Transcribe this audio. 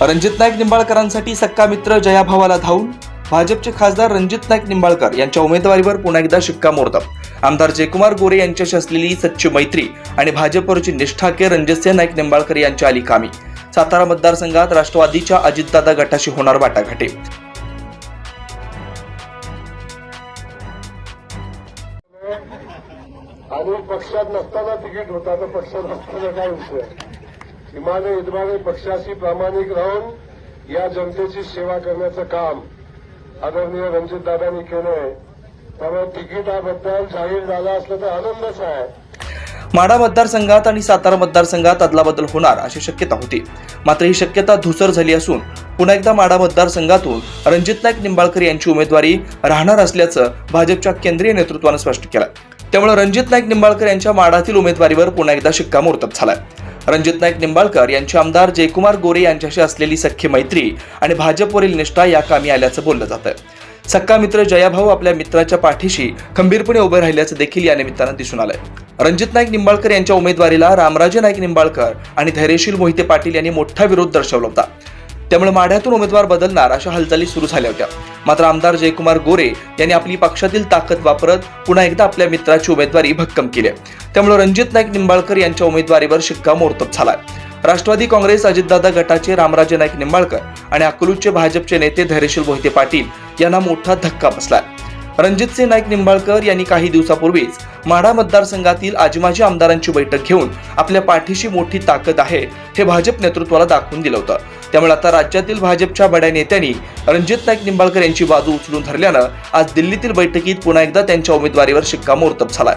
रणजित नाईक निंबाळकरांसाठी सक्का मित्र जयाभावाला धावून भाजपचे खासदार रणजित नाईक निंबाळकर यांच्या उमेदवारीवर पुन्हा एकदा शिक्कामोर्तब आमदार जयकुमार गोरे यांच्याशी असलेली सच्ची मैत्री आणि भाजपवरची निष्ठा के रणजितसिंह नाईक निंबाळकर यांच्या आली कामी सातारा मतदारसंघात राष्ट्रवादीच्या अजितदादा गटाशी होणार वाटाघाटी. आणि पक्षात नसताना तिकीट होता तर पक्षात नसताना काय विषय? इमाने इदमाने पक्षाशी प्रामाणिक राहून या जनतेची सेवा करण्याचं काम आदरणीय रणजितदादांनी केलंय त्यामुळे तिकिटाबद्दल जाहीर झाला असलं तर आनंदच आहे. माढा मतदारसंघात आणि सातारा मतदारसंघात अदलाबदल होणार अशी शक्यता होती. मात्र ही शक्यता धुसर झाली असून पुन्हा एकदा माढा मतदारसंघातून रणजित नाईक निंबाळकर यांची उमेदवारी राहणार असल्याचं भाजपच्या केंद्रीय नेतृत्वानं स्पष्ट केलं त्यामुळे रणजित नाईक निंबाळकर यांच्या माढातील उमेदवारीवर पुन्हा एकदा शिक्कामोर्तब झालाय. रणजित नाईक निंबाळकर यांचे आमदार जयकुमार गोरे यांच्याशी असलेली सख्य मैत्री आणि भाजपवरील निष्ठा या कामी आल्याचं बोललं जातं सक्का मित्र जयाभाऊ आपल्या मित्राच्या पाठीशी खंबीरपणे उभे राहिल्याचं देखील या निमित्तानं दिसून आलंय. रणजित नाईक निंबाळकर यांच्या उमेदवारीला रामराजे नाईक निंबाळकर आणि धैर्यशील मोहिते पाटील यांनी मोठा विरोध दर्शवला होता. त्यामुळे माढ्यातून उमेदवार बदलणार अशा हालचाली सुरू झाल्या होत्या. मात्र आमदार जयकुमार गोरे यांनी आपली पक्षातील ताकद वापरत पुन्हा एकदा आपल्या मित्राची उमेदवारी भक्कम केली आहे. त्यामुळे रणजित नाईक निंबाळकर यांच्या उमेदवारीवर शिक्कामोर्तब झालाय. राष्ट्रवादी काँग्रेस अजितदादा गटाचे रामराजे नाईक निंबाळकर आणि अकलूजचे भाजपचे नेते धैर्यशील मोहिते पाटील यांना मोठा धक्का बसलाय. रणजितसिंह नाईक निंबाळकर यांनी काही दिवसापूर्वीच माढा मतदारसंघातील आजीमाजी आमदारांची बैठक घेऊन आपल्या पाठीशी मोठी ताकद आहे हे भाजप नेतृत्वाला दाखवून दिलं होतं. त्यामुळे आता राज्यातील भाजपच्या बड्या नेत्यांनी रणजित नाईक निंबाळकर यांची बाजू उचलून धरल्यानं आज दिल्लीतील बैठकीत पुन्हा एकदा त्यांच्या उमेदवारीवर शिक्कामोर्तब झालाय.